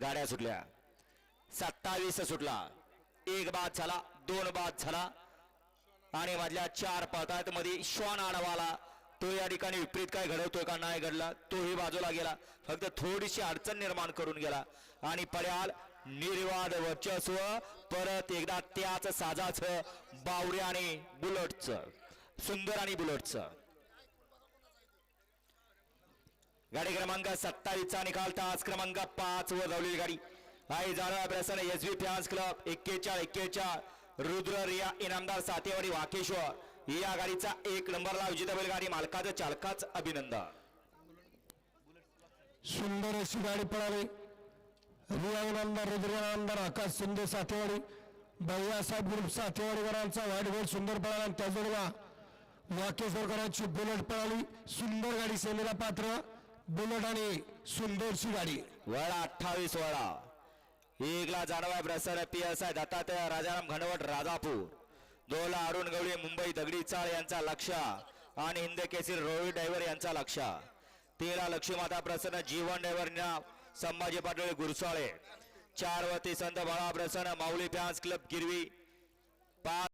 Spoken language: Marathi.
गाड्या सुटल्या. सत्तावीस सुटला. एक बाद झाला दोन बाद झाला. आणि मधल्या चार पळतायत मध्ये श्वान आडवाला. तो या ठिकाणी विपरीत काय घडवतोय का नाही घडला तोही बाजूला गेला. फक्त थोडीशी अडचण निर्माण करून गेला. आणि पर्याल निर्वाद वर्चस्व. परत एकदा त्याच साजाचं बावऱ्या आणि बुलटचं. सुंदर आणि बुलटचं. गाडी क्रमांक सत्तावीसचा निकाल तास क्रमांक पाच वर धावलेली गाडी आहे. जाणवा प्रसन्न एस व्ही फॅन्स क्लब एक्केचाळ एक्केचाळ रुद्र रिया इनामदार सातेवाडी वाकेश्वर. या गाडीचा एक नंबरला विजेता बैलगाडी मालकाचं चालकाच अभिनंदन. सुंदर अशी गाडी पळाली. रिया आमदार रुद्र आमदार आकाश शिंदे साठेवाडी भैयासाहेब ग्रुप साठेवाडीकरांचा वाईट गोल सुंदर पळाला आणि त्याचबरोबर वाकेश्वरकरांची बुलेट पळाली. सुंदर गाडी सेलेला पात्र. बुलेट आणि सुंदरची गाडी वळा अठ्ठावीस वळा एकला जाणवाय प्रसन्न P S I Dattatray Rajaram Ghanwat Rajapur. दोला अरुण गवळी मुंबई दगडी चाळ यांचा लक्ष. आणि हिंद केसरी रोहित ड्रायव्हर यांचा लक्ष. तेरा लक्ष्मीमाता प्रसन्न जीवन ड्रायव्हर संभाजी पाटील गुरसाळे. चार वती संत बाळा प्रसन्न माऊली फॅन्स क्लब गिरवी. पाच